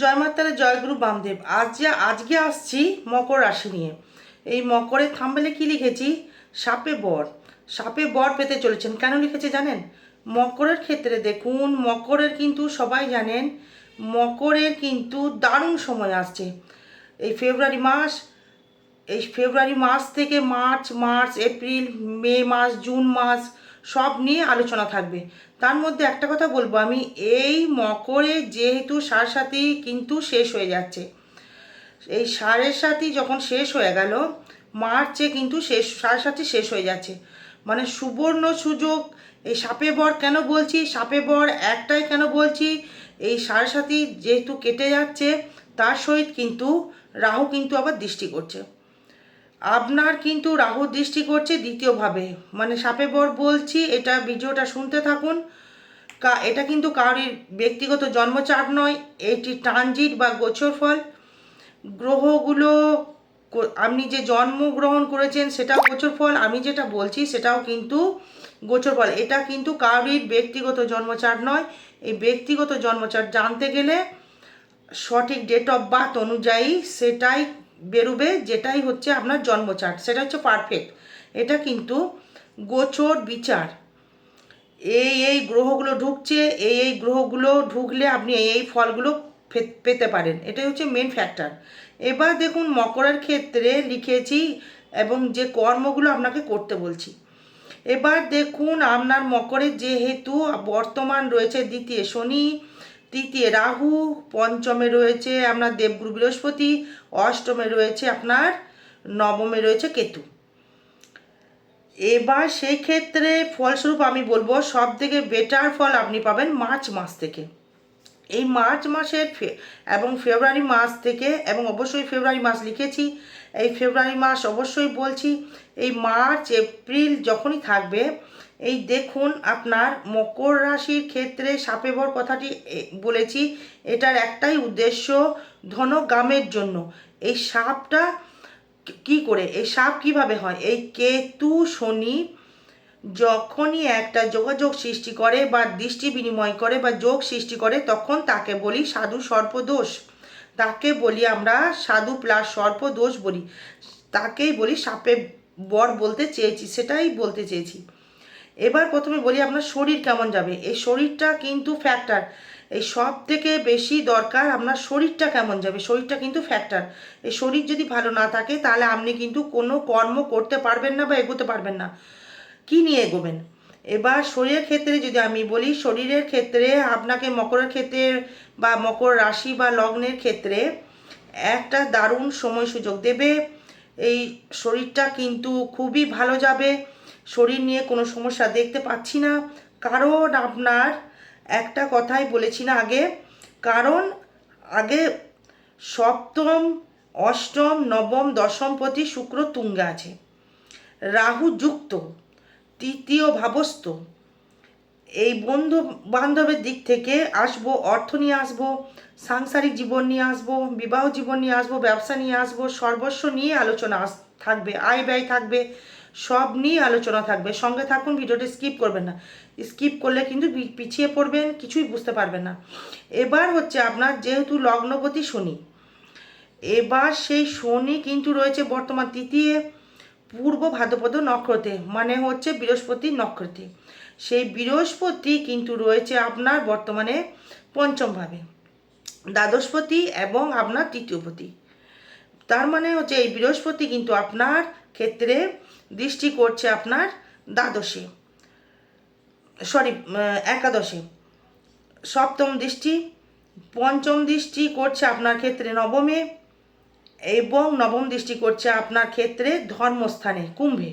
জয় মাতারা জয়গুরু বামদেব। আজ যে আজকে আসছি মকর রাশি নিয়ে। এই মকরের থাম্বেলে কি লিখেছি? সাপে বর। সাপে বর পেতে চলেছেন। কেন লিখেছে জানেন? মকরের ক্ষেত্রে দেখুন, মকরের কিন্তু সবাই জানেন, মকরের কিন্তু দারুণ সময় আসছে। এই ফেব্রুয়ারি মাস, এই ফেব্রুয়ারি মাস থেকে মার্চ মার্চ, এপ্রিল, মে মাস, জুন মাস সব নিয়ে আলোচনা থাকবে। তার মধ্যে একটা কথা বলব, আমি এই মকরে যেহেতু সার সাথী কিন্তু শেষ হয়ে যাচ্ছে। এই সারের সাথী যখন শেষ হয়ে গেল, মার্চে কিন্তু শেষ সার সাথে শেষ হয়ে যাচ্ছে। মানে সুবর্ণ সুযোগ, এই সাপে বর কেন বলছি? সাপে বর একটাই কেন বলছি? এই সার সাথী যেহেতু কেটে যাচ্ছে, তার সহিত কিন্তু রাহু কিন্তু আবার দৃষ্টি করছে। আপনার কিন্তু রাহু দৃষ্টি করছে দ্বিতীয়ভাবে। মানে সাপে বর বলছি, এটা ভিডিওটা শুনতে থাকুন। কা, এটা কিন্তু কারোর ব্যক্তিগত জন্মচাপ নয়, এটি ট্রানজিট বা গোচর ফল। গ্রহগুলো আপনি যে জন্মগ্রহণ করেছেন সেটাও গোচর ফল, আমি যেটা বলছি সেটাও কিন্তু গোচর ফল। এটা কিন্তু কারোর ব্যক্তিগত জন্মচার নয়। এই ব্যক্তিগত জন্মচার জানতে গেলে সঠিক ডেট অফ বার্থ অনুযায়ী সেটাই বেরোবে, যেটাই হচ্ছে আপনার জন্মচার্ট সেটা হচ্ছে পারফেক্ট এটা কিন্তু গোচর বিচার। এই এই গ্রহগুলো ঢুকছে, এই এই গ্রহগুলো ঢুকলে আপনি এই এই ফলগুলো পেতে পারেন। এটাই হচ্ছে মেন ফ্যাক্টর এবার দেখুন, মকরের ক্ষেত্রে লিখেছি এবং যে কর্মগুলো আপনাকে করতে বলছি। এবার দেখুন, আপনার মকরে যেহেতু বর্তমান রয়েছে দ্বিতীয় শনি তৃতীয় রাহু, পঞ্চমে রয়েছে আপনার দেবগুরু বৃহস্পতি, অষ্টমে রয়েছে আপনার নবমে রয়েছে কেতু। এবার সেই ক্ষেত্রে ফলস্বরূপ আমি বলব সব থেকে বেটার ফল আপনি পাবেন মার্চ মাস থেকে। এই মার্চ মাসের এবং ফেব্রুয়ারি মাস থেকে এবং অবশ্যই ফেব্রুয়ারি মাস লিখেছি। এই ফেব্রুয়ারি মাস অবশ্যই বলছি, এই মার্চ, এপ্রিল যখনই থাকবে এই দেখুন আপনার মকর রাশির ক্ষেত্রে সাপেবর কথাটি বলেছি, এটার একটাই উদ্দেশ্য ধনগামের জন্য। এই সাপটা কি করে? এই সাপ কীভাবে হয়? এই কেতু শনি যখনই একটা যোগাযোগ সৃষ্টি করে বা দৃষ্টি বিনিময় করে বা যোগ সৃষ্টি করে, তখন তাকে বলি সাধু সর্পদোষ। তাকে বলি আমরা সাধু প্লাস সর্পদোষ বলি। তাকেই বলি সাপে বর বলতে চেয়েছি, সেটাই বলতে চেয়েছি। এবার প্রথমে বলি আপনার শরীর কেমন যাবে। এই শরীরটা কিন্তু ফ্যাক্টর এই সব থেকে বেশি দরকার আপনার শরীরটা কেমন যাবে। শরীরটা কিন্তু ফ্যাক্টর এই শরীর যদি ভালো না থাকে, তাহলে আপনি কিন্তু কোনো কর্ম করতে পারবেন না বা এগোতে পারবেন না। কি নিয়ে এগোবেন? এবার শরীরের ক্ষেত্রে যদি আমি বলি, শরীরের ক্ষেত্রে আপনাকে মকরের ক্ষেত্রে বা মকর রাশি বা লগ্নের ক্ষেত্রে একটা দারুণ সময় সুযোগ দেবে। এই শরীরটা কিন্তু খুবই ভালো যাবে। শরীর নিয়ে কোনো সমস্যা দেখতে পাচ্ছি না। কারণ আপনার একটা কথাই বলেছি না আগে, কারণ আগে সপ্তম, অষ্টম, নবম দশমপতি শুক্র তুঙ্গে আছে। রাহু যুক্ত, তৃতীয় ভাবস্থ। এই বন্ধু বান্ধবের দিক থেকে আসব, অর্থ নিয়ে আসব, সাংসারিক জীবন নিয়ে আসব, বিবাহ জীবন নিয়ে আসব, ব্যবসা নিয়ে আসব, সর্বস্ব নিয়ে আলোচনা থাকবে, আয় ব্যয় থাকবে। সব নিয়ে আলোচনা থাকবে। সঙ্গে থাকুন, ভিডিওটি স্কিপ করবেন না। স্কিপ করলে কিন্তু পিছিয়ে পড়বেন, কিছুই বুঝতে পারবেন না। এবার হচ্ছে আপনার যেহেতু লগ্নপতি শনি, এবার সেই শনি কিন্তু রয়েছে বর্তমান তৃতীয় পূর্ব ভাদ্রপদ নক্ষত্রে মানে হচ্ছে বৃহস্পতি নক্ষত্রে। সেই বৃহস্পতি কিন্তু রয়েছে আপনার বর্তমানে পঞ্চমভাবে, দ্বাদশপতি এবং আপনার তৃতীয়পতি। তার মানে হচ্ছে এই বৃহস্পতি কিন্তু আপনার ক্ষেত্রে দৃষ্টি করছে আপনার দ্বাদশে। সরি একাদশে। সপ্তম দৃষ্টি, পঞ্চম দৃষ্টি করছে আপনার ক্ষেত্রে নবমে এবং নবম দৃষ্টি করছে আপনার ক্ষেত্রে ধর্মস্থানে, কুম্ভে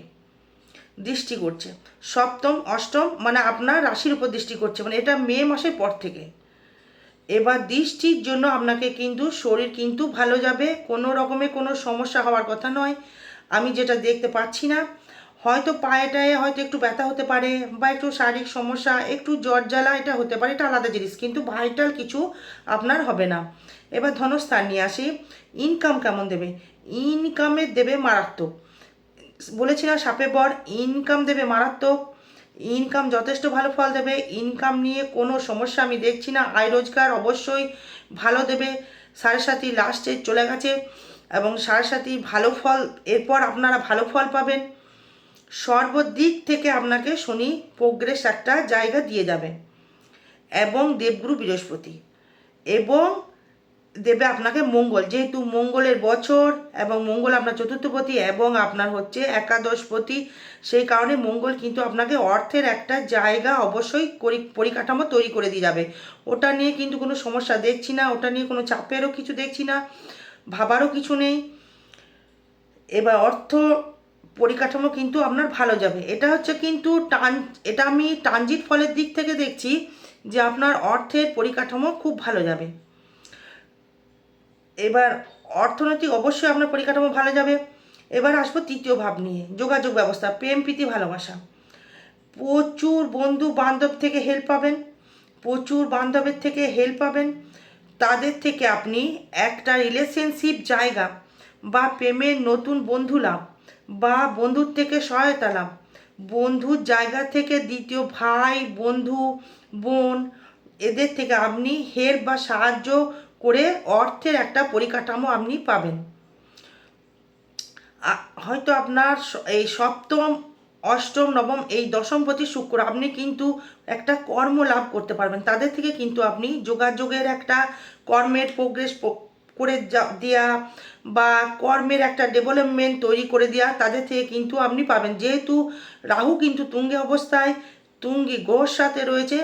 দৃষ্টি করছে। সপ্তম, অষ্টম মানে আপনার রাশির উপর দৃষ্টি করছে মানে এটা মে মাসের পর থেকে। এবার দৃষ্টির জন্য আপনাকে কিন্তু শরীর কিন্তু ভালো যাবে, কোনো রকমে কোনো সমস্যা হওয়ার কথা নয়। আমি যেটা দেখতে পাচ্ছি না, হয়তো পায়েটায় হয়তো একটু ব্যথা হতে পারে বা একটু শারীরিক সমস্যা, একটু জ্বর জ্বালা, এটা হতে পারে, এটা আলাদা জিনিস, কিন্তু ভাইটাল কিছু আপনার হবে না। এবার ধনস্থান নিয়ে আসি ইনকাম কেমন দেবে? ইনকামের দেবে মারাত্মক। বলেছি না সাপে বর ইনকাম দেবে মারাত্মক। ইনকাম যথেষ্ট ভালো ফল দেবে ইনকাম নিয়ে কোনো সমস্যা আমি দেখছি না। আয় রোজগার অবশ্যই ভালো দেবে। সাড়ে সাথী লাস্টে চলে গেছে। এবং সাড়ে সাথী ভালো ফল, এরপর আপনারা ভালো ফল পাবেন। সর্বদিক থেকে আপনাকে শনি প্রোগ্রেস একটা জায়গা দিয়ে যাবে এবং দেবগুরু বৃহস্পতি এবং দেবে আপনাকে মঙ্গল। যেহেতু মঙ্গলের বছর এবং মঙ্গল আপনার চতুর্থপতি এবং আপনার হচ্ছে একাদশপতি, সেই কারণে মঙ্গল কিন্তু আপনাকে অর্থের একটা জায়গা অবশ্যই পরিকাঠামো তৈরি করে দিয়ে যাবে। ওটা নিয়ে কিন্তু কোনো সমস্যা দেখছি না, ওটা নিয়ে কোনো চাপেরও কিছু দেখছি না। ভাবারও কিছু নেই। এবার অর্থ পরিকাঠামো কিন্তু আপনার ভালো যাবে। এটা হচ্ছে কিন্তু টান, এটা আমি ট্রানজিট ফলের দিক থেকে দেখছি যে আপনার অর্থের পরিকাঠামো খুব ভালো যাবে। এবার অর্থনৈতিক অবশ্যই আপনার পরিকাঠামো ভালো যাবে। এবার আসব তৃতীয় ভাব নিয়ে, যোগাযোগ ব্যবস্থা, প্রেম, প্রীতি, ভালোবাসা। প্রচুর বন্ধু বান্ধব থেকে হেল্প পাবেন। প্রচুর বান্ধবের থেকে হেল্প পাবেন। তাদের থেকে আপনি একটা রিলেশনশিপ জায়গা বা প্রেমের নতুন বন্ধু লাভ বা বন্ধুর থেকে সহায়তা লাভ। বন্ধুর জায়গা থেকে দ্বিতীয় ভাই, বন্ধু, বোন, এদের থেকে আপনি হের বা সাহায্য করে অর্থের একটা পরিকাঠামো আপনি পাবেন। হয়তো আপনার এই সপ্তম অষ্টম, নবম, এই দশমপতি শুক্র, আপনি কিন্তু একটা কর্ম লাভ করতে পারবেন। তাদের থেকে কিন্তু আপনি যোগাযোগের একটা কর্মের প্রোগ্রেস করে দেওয়া বা কর্মের একটা ডেভেলপমেন্ট তৈরি করে দেওয়া তাদের থেকে কিন্তু আপনি পাবেন। যেহেতু রাহু কিন্তু তুঙ্গে অবস্থায়, তুঙ্গি গোর সাথে রয়েছে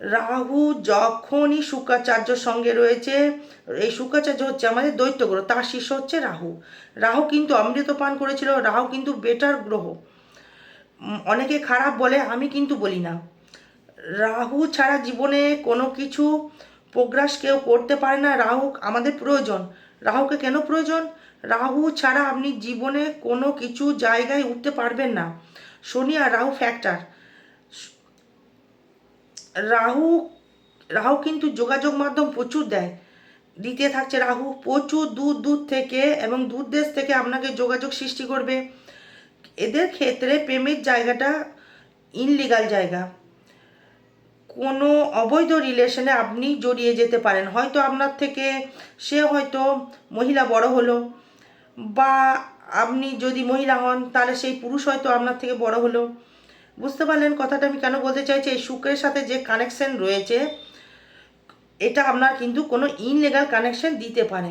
রাহু যখনই শুক্রাচার্যর সঙ্গে রয়েছে, এই শুক্রাচার্য হচ্ছে আমাদের দৈত্য গ্রহ, তার শিষ্য হচ্ছে রাহু। রাহু কিন্তু অমৃত পান করেছিল, রাহু কিন্তু বেটার গ্রহ। অনেকে খারাপ বলে, আমি কিন্তু বলি না। রাহু ছাড়া জীবনে কোনো কিছু প্রোগ্রাস কেউ করতে পারে না, রাহু আমাদের প্রয়োজন। রাহুকে কেন প্রয়োজন? রাহু ছাড়া আপনি জীবনে কোনো কিছু জায়গায় উঠতে পারবেন না। শনি আর রাহু ফ্যাক্টর রাহু রাহু কিন্তু যোগাযোগ মাধ্যম প্রচুর দেয়। দ্বিতীয় থাকছে রাহু, প্রচুর দূর দূর থেকে এবং দূর দেশ থেকে আপনাকে যোগাযোগ সৃষ্টি করবে। এদের ক্ষেত্রে প্রেমের জায়গাটা ইনলিগাল জায়গা। কোনো অবৈধ রিলেশনে আপনি জড়িয়ে যেতে পারেন। হয়তো আপনার থেকে সে হয়তো মহিলা বড় হলো বা আপনি যদি মহিলা হন, তাহলে সেই পুরুষ হয়তো আপনার থেকে বড় হলো। বুঝতে পারলেন কথাটা, আমি কেন বলতে চাইছি? এই শুক্রের সাথে যে কানেকশন রয়েছে, এটা আপনার কিন্তু কোনো ইনলিগাল কানেকশন দিতে পারে।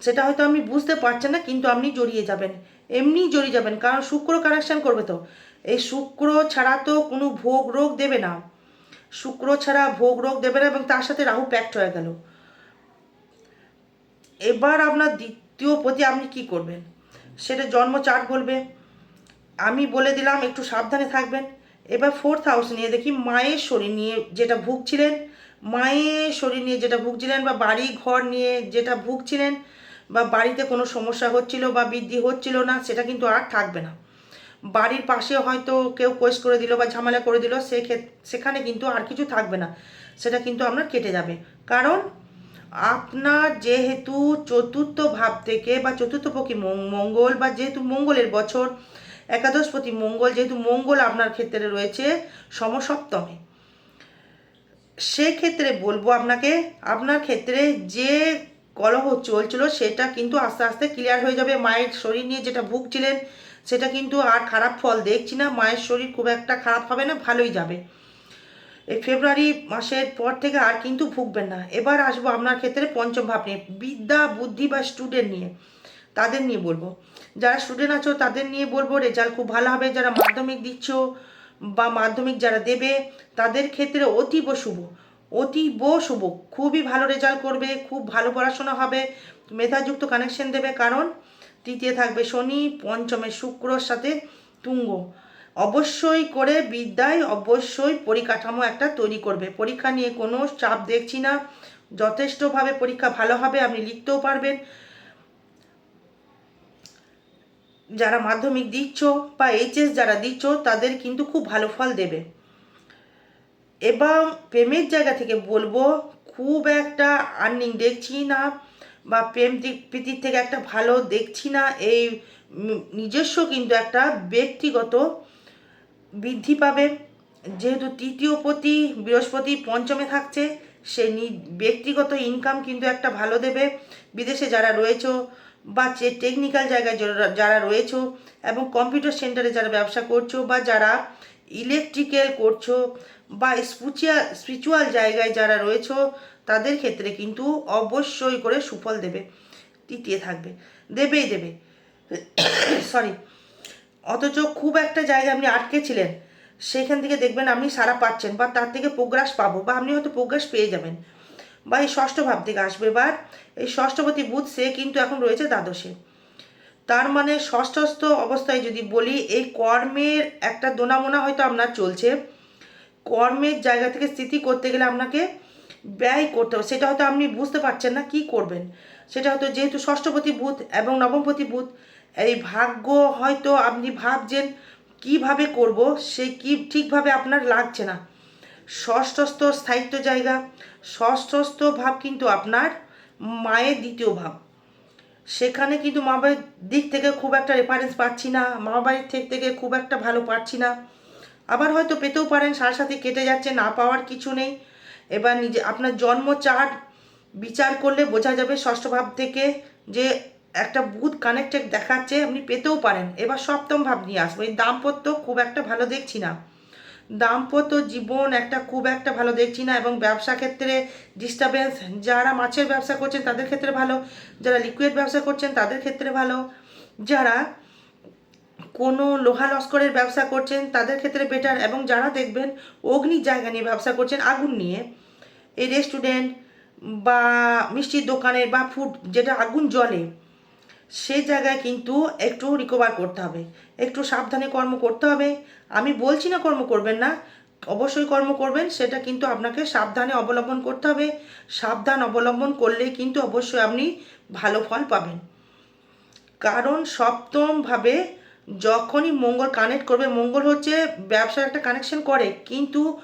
সেটা হয়তো আপনি বুঝতে পারছেন না, কিন্তু আপনি জড়িয়ে যাবেন। এমনি জড়িয়ে যাবেন, কারণ শুক্র কানেকশন করবে তো। এই শুক্র ছাড়া তো কোনো ভোগ রোগ দেবে না। শুক্র ছাড়া ভোগ রোগ দেবে না এবং তার সাথে রাহু প্যাক্ট হয়ে গেল। এবার আপনার দ্বিতীয় প্রতি আপনি কি করবেন? সেটা জন্ম চার্ট বলবে। আমি বলে দিলাম, একটু সাবধানে থাকবেন। এবার ফোর্থ হাউস নিয়ে দেখি, মায়ের শরীর নিয়ে যেটা ভুগছিলেন, মায়ের শরীর নিয়ে যেটা ভুগছিলেন বা বাড়ি ঘর নিয়ে যেটা ভুগছিলেন বা বাড়িতে কোনো সমস্যা হচ্ছিল বা বৃদ্ধি হচ্ছিল না, সেটা কিন্তু আর থাকবে না। বাড়ির পাশে হয়তো কেউ কোয়েস করে দিল বা ঝামেলা করে দিল সেখানে কিন্তু আর কিছু থাকবে না। সেটা কিন্তু আপনার কেটে যাবে। কারণ আপনার যেহেতু চতুর্থ ভাব থেকে বা চতুর্থ পক্ষী মঙ্গল বা যেহেতু মঙ্গলের বছর একাদশপতি মঙ্গল, যেহেতু মঙ্গল আপনার ক্ষেত্রে রয়েছে সমসপ্তমে। সেক্ষেত্রে বলব আপনাকে, আপনার ক্ষেত্রে যে কলহ চলছিল সেটা কিন্তু আস্তে আস্তে ক্লিয়ার হয়ে যাবে। মায়ের শরীর নিয়ে যেটা ভুগছিলেন, সেটা কিন্তু আর খারাপ ফল দেখছি না। মায়ের শরীর খুব একটা খারাপ হবে না, ভালোই যাবে। এই ফেব্রুয়ারি মাসের পর থেকে আর কিন্তু ভুগবেন না। এবার আসব আপনার ক্ষেত্রে পঞ্চম ভাব নিয়ে। বিদ্যা, বুদ্ধি বা স্টুডেন্ট নিয়ে। তাদের নিয়ে বলব। যারা স্টুডেন্ট আছো, তাদের নিয়ে বলব রেজাল্ট খুব ভালো হবে। যারা মাধ্যমিক দিচ্ছ বা মাধ্যমিক যারা দেবে, তাদের ক্ষেত্রে অতীব শুভ। অতীব শুভ। খুবই ভালো রেজাল্ট করবে, খুব ভালো পড়াশোনা হবে। মেধাযুক্ত কানেকশন দেবে, কারণ তৃতীয় থাকবে শনি, পঞ্চমে শুক্রর সাথে তুঙ্গ। অবশ্যই করে বিদ্যায় অবশ্যই পরিকাঠামো একটা তৈরি করবে। পরীক্ষা নিয়ে কোনো চাপ দেখছি না। যথেষ্টভাবে পরীক্ষা ভালো হবে, আপনি লিখতেও পারবেন। যারা মাধ্যমিক দিচ্ছ বা এইচএস যারা দিচ্ছ, তাদের কিন্তু খুব ভালো ফল দেবে। এবং প্রেমের জায়গা থেকে বলব, খুব একটা আর্নিং দেখছি না বা প্রেম প্রীতির থেকে একটা ভালো দেখছি না, এই নিজস্ব কিন্তু একটা ব্যক্তিগত বৃদ্ধি পাবে। যেহেতু তৃতীয় পতি বৃহস্পতি পঞ্চমে থাকছে, সে ব্যক্তিগত ইনকাম কিন্তু একটা ভালো দেবে। বিদেশে যারা রয়েছো বা টেকনিক্যাল জায়গায় যারা- যারা রয়েছো এবং কম্পিউটার সেন্টারে যারা ব্যবসা করছ বা যারা ইলেকট্রিক্যাল করছ বা স্পিচুয়াল স্পিরিচুয়াল জায়গায় যারা রয়েছো, তাদের ক্ষেত্রে কিন্তু অবশ্যই করে সুফল দেবে, তৃতীয় থাকবে, দেবেই দেবে। সরি অথচ খুব একটা জায়গায় আপনি আটকে ছিলেন থেকে দেখবেন আপনি সারা পাচ্ছেন বা তার থেকে প্রোগ্রাস পাবো বা আপনি হয়তো প্রোগ্রাস পেয়ে যাবেন। বা এই ষষ্ঠ ভাব থেকে আসবে বা এই ষষ্ঠপতি বুধ, সে কিন্তু এখন রয়েছে দ্বাদশে। তার মানে ষষ্ঠস্থ অবস্থায় যদি বলি, এই কর্মের একটা দোনামোনা হয়তো আপনার চলছে। কর্মের জায়গা থেকে স্থিতি করতে গেলে আপনাকে ব্যয় করতে হবে। সেটা হয়তো আপনি বুঝতে পারছেন না কি করবেন। সেটা হয়তো যেহেতু ষষ্ঠপতি বুধ এবং নবমপতি বুধ, এই ভাগ্য হয়তো আপনি ভাবছেন কীভাবে করব, সে কি ঠিকভাবে আপনার লাগছে না। ষষ্ঠস্থ স্থায়িত্ব জায়গা, ষষ্ঠস্থ ভাব কিন্তু আপনার মায়ের দ্বিতীয় ভাব। সেখানে কিন্তু মা বাড়ির দিক থেকে খুব একটা রেফারেন্স পাচ্ছি না, মা বাড়ির থেকে থেকে খুব একটা ভালো পাচ্ছি না। আবার হয়তো পেতেও পারেন সাথে সাথে কেটে যাচ্ছে, না পাওয়ার কিছু নেই। এবার নিজে, আপনার জন্ম চার্ট বিচার করলে বোঝা যাবে ষষ্ঠ ভাব থেকে যে একটা বুধ কানেক্টেড দেখাচ্ছে, আপনি পেতেও পারেন। এবার সপ্তম ভাব নিয়ে আসব। এই দাম্পত্য খুব একটা ভালো দেখছি না। দাম্পত্য জীবন একটা খুব একটা ভালো দেখছি না এবং ব্যবসা ক্ষেত্রে ডিস্টারবেন্স যারা মাছের ব্যবসা করছেন তাদের ক্ষেত্রে ভালো, যারা লিকুইড ব্যবসা করছেন তাদের ক্ষেত্রে ভালো, যারা কোনো লোহা লস্করের ব্যবসা করছেন তাদের ক্ষেত্রে বেটার এবং যারা দেখবেন অগ্নির জায়গা নিয়ে ব্যবসা করছেন আগুন নিয়ে, এই রেস্টুরেন্ট বা মিষ্টির দোকানের বা ফুড যেটা আগুন জ্বলে সেই জায়গায় কিন্তু একটু রিকভার করতে হবে। একটু সাবধানে কর্ম করতে হবে। আমি বলছি না কর্ম করবেন না, অবশ্যই কর্ম করবেন, সেটা কিন্তু আপনাকে সাবধানে অবলম্বন করতে হবে। সাবধান অবলম্বন করলে কিন্তু অবশ্যই আপনি ভালো ফল পাবেন। কারণ সপ্তমভাবে যখনই মঙ্গল কানেক্ট করবে, মঙ্গল হচ্ছে ব্যবসার একটা কানেকশন করে, কিন্তু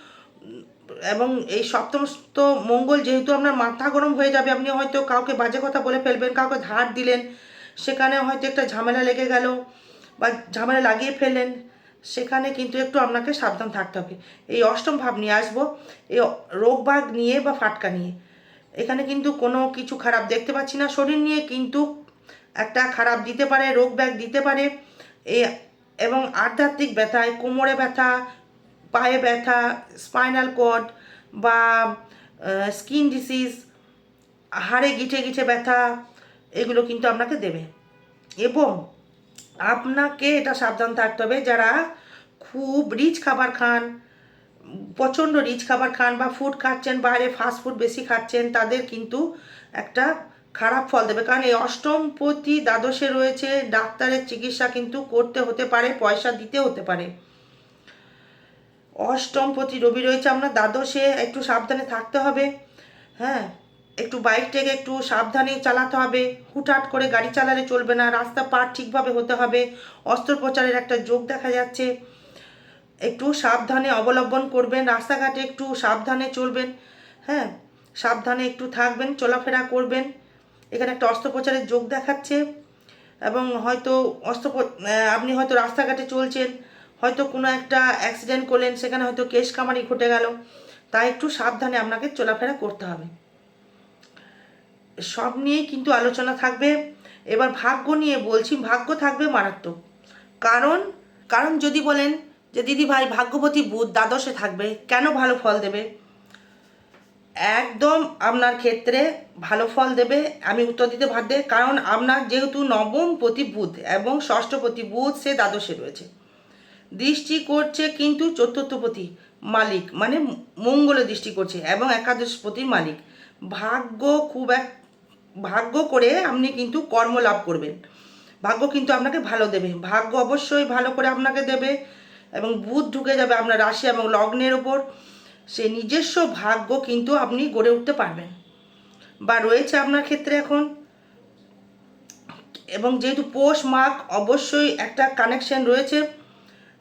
এবং এই সপ্তমস্ত মঙ্গল যেহেতু আপনার মাথা গরম হয়ে যাবে, আপনি হয়তো কাউকে বাজে কথা বলে ফেলবেন, কাউকে ধার দিলেন সেখানে হয়তো একটা ঝামেলা লেগে গেল বা ঝামেলা লাগিয়ে ফেললেন। সেখানে কিন্তু একটু আপনাকে সাবধান থাকতে হবে। এই অষ্টম ভাব নিয়ে আসব, এই রোগ বাগ নিয়ে বা ফাটকা নিয়ে। এখানে কিন্তু কোনো কিছু খারাপ দেখতে পাচ্ছি না। শরীর নিয়ে কিন্তু একটা খারাপ দিতে পারে, রোগ ব্যাগ দিতে পারে। এ এবং আধ্যাত্মিক ব্যথায়, কোমরে ব্যথা, পায়ে ব্যথা, স্পাইনাল কর্ড বা স্কিন ডিসিজ, হাড়ে গিঠে গিঠে ব্যথা এগুলো কিন্তু আপনাকে দেবে। এবং আপনাকে এটা সাবধান থাকতে হবে, যারা খুব রিচ খাবার খান, প্রচণ্ড রিচ খাবার খান বা ফুড খাচ্ছেন, বাইরে ফাস্ট ফুড বেশি খাচ্ছেন, তাদের কিন্তু একটা খারাপ ফল দেবে। কারণ এই অষ্টমপতি দ্বাদশে রয়েছে, ডাক্তারের চিকিৎসা কিন্তু করতে হতে পারে, পয়সা দিতে হতে পারে। অষ্টমপতি রবি রয়েছে আপনার দ্বাদশে একটু সাবধানে থাকতে হবে। হ্যাঁ একটু বাইকটাকে একটু সাবধানে চালাতে হবে। হুটহাট করে গাড়ি চালালে চলবে না, রাস্তা পার ঠিকভাবে হতে হবে। অস্ত্রোপচারের একটা যোগ দেখা যাচ্ছে। একটু সাবধানে অবলম্বন করবেন, রাস্তাঘাটে একটু সাবধানে চলবেন হ্যাঁ? সাবধানে একটু থাকবেন, চলাফেরা করবেন। এখানে একটা অস্ত্রোপচারের যোগ দেখাচ্ছে এবং হয়তো অস্ত্র আপনি হয়তো রাস্তাঘাটে চলছেন, হয়তো কোনো একটা অ্যাক্সিডেন্ট করলেন, সেখানে হয়তো কেশ কামারি ঘটে গেল। তাই একটু সাবধানে আপনাকে চলাফেরা করতে হবে। সব নিয়েই কিন্তু আলোচনা থাকবে। এবার ভাগ্য নিয়ে বলছি, ভাগ্য থাকবে মারাত্মক। কারণ কারণ যদি বলেন যে দিদি ভাই ভাগ্যবতী বুধ দ্বাদশে থাকবে, কেন ভালো ফল দেবে? একদম আপনার ক্ষেত্রে ভালো ফল দেবে, আমি উত্তর দিতে ভাববে কারণ আপনার যেহেতু নবম প্রতি বুধ এবং ষষ্ঠপতি বুধ সে দ্বাদশে রয়েছে। দৃষ্টি করছে কিন্তু চতুর্থপতি মালিক মানে মঙ্গলে দৃষ্টি করছে এবং একাদশ প্রতি মালিক। ভাগ্য খুব এক ভাগ্য করে আপনি কিন্তু কর্ম লাভ করবেন। ভাগ্য কিন্তু আপনাকে ভালো দেবে। ভাগ্য অবশ্যই ভালো করে আপনাকে দেবে এবং বুধ ঢুকে যাবে আপনার রাশি এবং লগ্নের ওপর সে নিজস্ব ভাগ্য কিন্তু আপনি গড়ে উঠতে পারবেন। বা রয়েছে আপনার ক্ষেত্রে এখন। এবং যেহেতু পৌষ মাঘ অবশ্যই একটা কানেকশন রয়েছে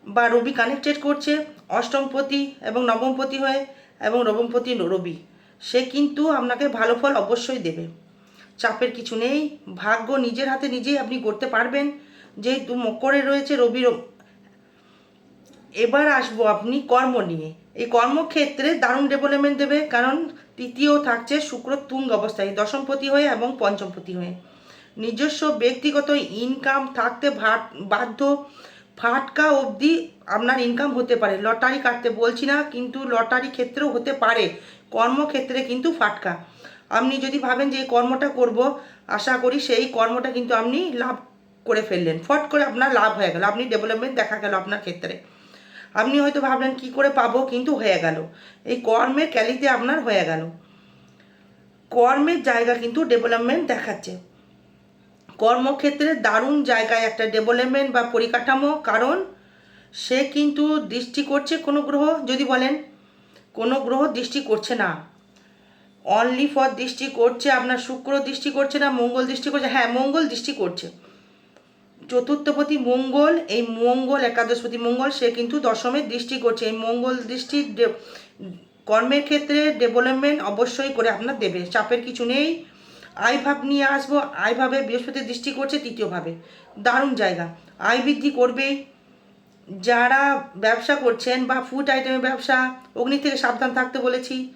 বা রবি কানেক্টেড করছে অষ্টমপতি এবং নবমপতি হয়ে এবং নবমপতি রবি। সে কিন্তু আপনাকে ভালো ফল অবশ্যই দেবে। চাপের কিছু নেই। ভাগ্য নিজের হাতে নিজেই আপনি করতে পারবেন। যেহেতু মকরে রয়েছে রবি এবার আসব আপনি কর্ম নিয়ে। এই কর্মক্ষেত্রে দারুণ ডেভেলপমেন্ট দেবে, কারণ তৃতীয় থাকছে শুক্র তুঙ্গ অবস্থায়, দশমপতি হয়ে এবং পঞ্চমপতি হয়ে। নিজস্ব ব্যক্তিগত ইনকাম থাকতে বাধ্য। ফাটকা অবধি আপনার ইনকাম হতে পারে। লটারি কাটতে বলছি না, কিন্তু লটারি ক্ষেত্রেও হতে পারে। কর্মক্ষেত্রে কিন্তু ফাটকা। আপনি যদি ভাবেন যে এই কর্মটা করব, আশা করি সেই কর্মটা কিন্তু আপনি লাভ করে ফেললেন। ফট করে আপনার লাভ হয়ে গেল, আপনি ডেভেলপমেন্ট দেখা গেল আপনার ক্ষেত্রে। আপনি হয়তো ভাবলেন, কি করে পাবো? কিন্তু হয়ে গেল। এই কর্মের ক্যালিতে আপনার হয়ে গেল। কর্মের জায়গা কিন্তু ডেভেলপমেন্ট দেখাচ্ছে। কর্মক্ষেত্রে দারুণ জায়গায় একটা ডেভেলপমেন্ট বা পরিকাঠামো, কারণ সে কিন্তু দৃষ্টি করছে কোনো গ্রহ, যদি বলেন, কোনো গ্রহ দৃষ্টি করছে না। অনলি ফর দৃষ্টি করছে, আপনার শুক্র দৃষ্টি করছে না, মঙ্গল দৃষ্টি করছে? হ্যাঁ মঙ্গল দৃষ্টি করছে। চতুর্থপতি মঙ্গল, এই মঙ্গল একাদশপতি মঙ্গল, সে কিন্তু দশমের দৃষ্টি করছে। এই মঙ্গল দৃষ্টি কর্মের ক্ষেত্রে ডেভেলপমেন্ট অবশ্যই করে আপনার দেবে। চাপের কিছু নেই। আয় ভাব নিয়ে আসব। আয় ভাবে বৃহস্পতি দৃষ্টি করছে তৃতীয়ভাবে দারুণ জায়গা। আয় বৃদ্ধি করবেই যারা ব্যবসা করছেন বা ফুড আইটেমের ব্যবসা, অগ্নি থেকে সাবধান থাকতে বলেছি।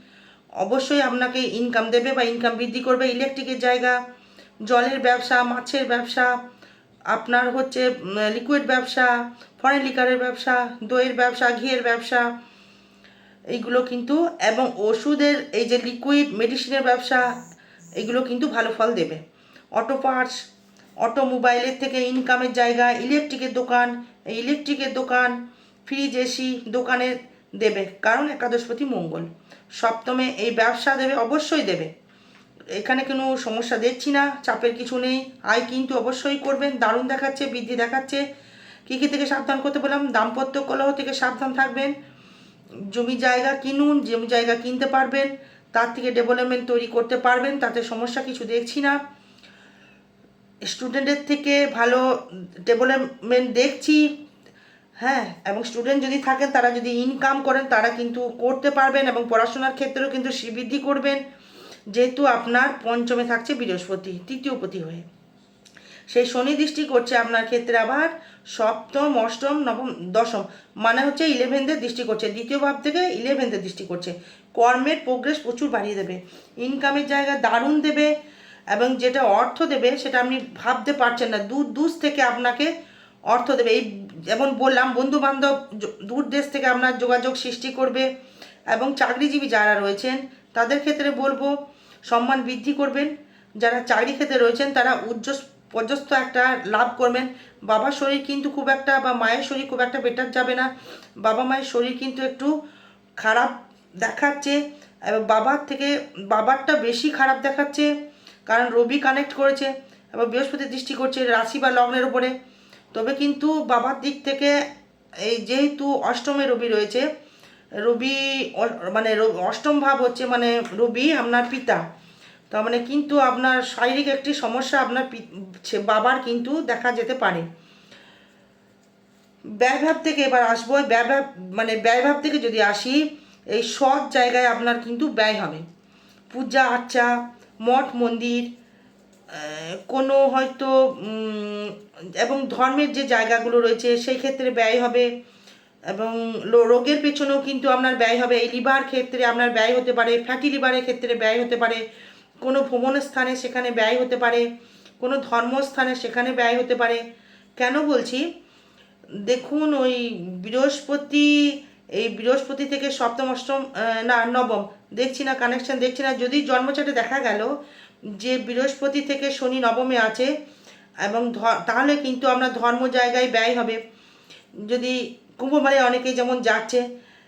অবশ্যই আপনাকে ইনকাম দেবে বা ইনকাম বৃদ্ধি করবে। ইলেকট্রিকের জায়গা, জলের ব্যবসা, মাছের ব্যবসা, আপনার হচ্ছে লিকুইড ব্যবসা ফরেন লিকারের ব্যবসা, দইয়ের ব্যবসা, ঘিয়ের ব্যবসা, এইগুলো কিন্তু, এবং ওষুধের এই যে লিকুইড মেডিসিনের ব্যবসা, এগুলো কিন্তু ভালো ফল দেবে। অটো পার্টস অটোমোবাইলের থেকে ইনকামের জায়গা ইলেকট্রিকের দোকান ইলেকট্রিকের দোকান ফ্রিজ এসি দোকানে দেবে। কারণ একাদশপতি মঙ্গল। সপ্তমে এই ব্যবসা দেবে, অবশ্যই দেবে। এখানে কোনো সমস্যা দেখছি না, চাপের কিছু নেই। আয় কিন্তু অবশ্যই করবেন, দারুণ দেখাচ্ছে, বৃদ্ধি দেখাচ্ছে। কী কী থেকে সাবধান করতে বললাম? দাম্পত্য কলহ থেকে সাবধান থাকবেন। জমি জায়গা কিনুন, জমি জায়গা কিনতে পারবেন, তার থেকে ডেভেলপমেন্ট তৈরি করতে পারবেন, তাতে সমস্যা কিছু দেখছি না। স্টুডেন্টের থেকে ভালো ডেভেলপমেন্ট দেখছি। হ্যাঁ এবং স্টুডেন্ট যদি থাকেন, তারা যদি ইনকাম করেন, তারা কিন্তু করতে পারবেন এবং পড়াশোনার ক্ষেত্রেও কিন্তু শ্রীবৃদ্ধি করবেন। যেহেতু আপনার পঞ্চমে থাকছে বৃহস্পতি তৃতীয়পতি হয়ে। সেই শনি দৃষ্টি করছে আপনার ক্ষেত্রে আবার সপ্তম, অষ্টম, নবম, দশম মানে হচ্ছে ইলেভেনদের দৃষ্টি করছে। দ্বিতীয় ভাব থেকে ইলেভেনদের দৃষ্টি করছে। কর্মের প্রোগ্রেস প্রচুর বাড়িয়ে দেবে। ইনকামের জায়গা দারুণ দেবে এবং যেটা অর্থ দেবে, সেটা আপনি ভাবতে পারছেন না। দূর দূর থেকে আপনাকে অর্থ দেবে। এই যেমন বললাম বন্ধু বান্ধব দূর দেশ থেকে আপনার যোগাযোগ সৃষ্টি করবে এবং চাকরিজীবী যারা রয়েছেন, তাদের ক্ষেত্রে বলব সম্মান বৃদ্ধি করবেন। যারা চাকরি ক্ষেত্রে রয়েছেন, তারা উজ্জ্বল পর্যস্ত একটা লাভ করবেন। বাবার শরীর কিন্তু খুব একটা বা মায়ের শরীর খুব একটা বেটার যাবে না। বাবা মায়ের শরীর কিন্তু একটু খারাপ দেখাচ্ছে। এবং বাবার থেকে, বাবারটা বেশি খারাপ দেখাচ্ছে। কারণ রবি কানেক্ট করেছে এবং বৃহস্পতি দৃষ্টি করছে রাশি বা লগ্নের উপরে। তবে কিন্তু বাবার দিক থেকে এই যেহেতু অষ্টমে রবি রয়েছে, রবি মানে অষ্টম ভাব হচ্ছে মানে রবি আপনার পিতা। তার মানে কিন্তু আপনার শারীরিক একটি সমস্যা আপনার বাবার কিন্তু দেখা যেতে পারে। ব্যয়ভাব থেকে এবার আসব ব্যয়ভাব মানে ব্যয়ভাব থেকে যদি আসি, এই সৎ জায়গায় আপনার কিন্তু ব্যয় হবে। পূজা আর্চা মঠ, মন্দির কোনো হয়তো এবং ধর্মের যে জায়গাগুলো রয়েছে, সেই ক্ষেত্রে ব্যয় হবে। এবং রোগের পেছনেও কিন্তু আপনার ব্যয় হবে। এই লিভার ক্ষেত্রে আপনার ব্যয় হতে পারে ফ্যাটি লিভারের ক্ষেত্রে ব্যয় হতে পারে। কোনো ভ্রমণ স্থানে সেখানে ব্যয় হতে পারে, কোনো ধর্মস্থানে সেখানে ব্যয় হতে পারে। কেন বলছি? দেখুন, ওই বৃহস্পতি, এই বৃহস্পতি থেকে সপ্তম অষ্টম না, নবম। দেখছি না কানেকশন দেখছি না। যদি জন্মচাটে দেখা গেল যে বৃহস্পতি থেকে শনি নবমে আছে, এবং তাহলে কিন্তু আপনার ধর্ম জায়গায় ব্যয় হবে। যদি কুম্ভমেলায় অনেকেই যেমন যাচ্ছে,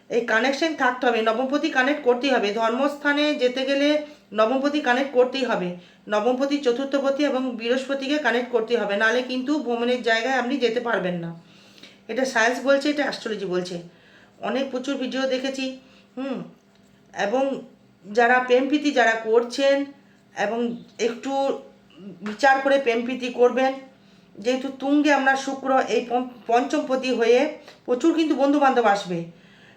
এই কানেকশন থাকতে হবে, নবমপতি কানেক্ট করতেই হবে। ধর্মস্থানে যেতে গেলে নবমপতি কানেক্ট করতেই হবে। নবমপতি, চতুর্থপতি এবং বৃহস্পতিকে কানেক্ট করতেই হবে নাহলে কিন্তু ভ্রমণের জায়গায় আপনি যেতে পারবেন না। এটা সায়েন্স বলছে, এটা অ্যাস্ট্রোলজি বলছে। অনেক প্রচুর ভিডিও দেখেছি, হুম, এবং যারা প্রেমপ্রীতি যারা করছেন এবং একটু বিচার করে প্রেমপ্রীতি করবেন। যেহেতু তুঙ্গে আমরা শুক্র, এই পঞ্চমপতি হয়ে প্রচুর কিন্তু বন্ধু বান্ধব আসবে।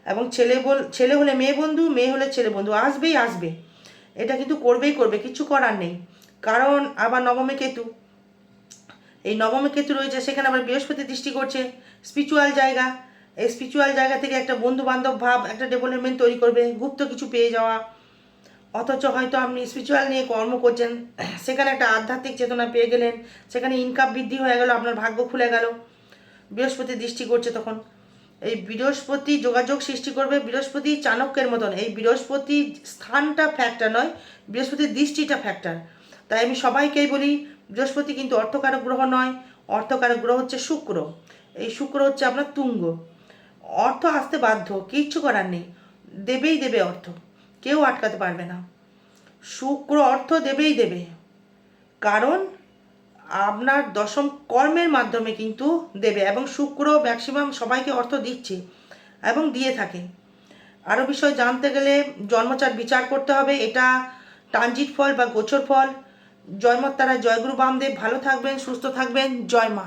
এবং ছেলে বল, ছেলে হলে মেয়ে বন্ধু, মেয়ে হলে ছেলে বন্ধু, আসবেই আসবে। এটা কিন্তু করবেই করবে, কিছু করার নেই। কারণ আবার নবমে কেতু। এই নবমে কেতু রয়েছে, সেখানে আবার বৃহস্পতি দৃষ্টি করছে। স্পিরিচুয়াল জায়গা। এই স্পিরিচুয়াল জায়গা থেকে একটা বন্ধু বান্ধব ভাব, একটা ডেভেলপমেন্ট তৈরি করবে। গুপ্ত কিছু পেয়ে যাওয়া। অথচ হয়তো আপনি স্পিরিচুয়াল নিয়ে কর্ম করছেন, সেখানে একটা আধ্যাত্মিক চেতনা পেয়ে গেলেন, সেখানে ইনকাম বৃদ্ধি হয়ে গেল, আপনার ভাগ্য খুলে গেল। বৃহস্পতি দৃষ্টি করছে তখন। এই বৃহস্পতি যোগাযোগ সৃষ্টি করবে বৃহস্পতি চাণক্যের মতন। এই বৃহস্পতি স্থানটা ফ্যাক্টর নয় বৃহস্পতির দৃষ্টিটা ফ্যাক্টর তাই আমি সবাইকেই বলি, বৃহস্পতি কিন্তু অর্থকারক গ্রহ নয়, অর্থকারক গ্রহ হচ্ছে শুক্র। এই শুক্র হচ্ছে আপনার তুঙ্গ। অর্থ আসতে বাধ্য, কিচ্ছু করার নেই। দেবেই দেবে অর্থ। কেউ আটকাতে পারবে না। শুক্র অর্থ দেবেই দেবে। কারণ আপনার দশম কর্মের মাধ্যমে কিন্তু দেবে এবং শুক্র ম্যাক্সিমাম সবাইকে অর্থ দিচ্ছে এবং দিয়ে থাকে। আরও বিষয় জানতে গেলে জন্মচার বিচার করতে হবে, এটা ট্রানজিট ফল বা গোচর ফল। জয়মত তারা জয়গুরু বামদেব, ভালো থাকবেন, সুস্থ থাকবেন। জয় মা।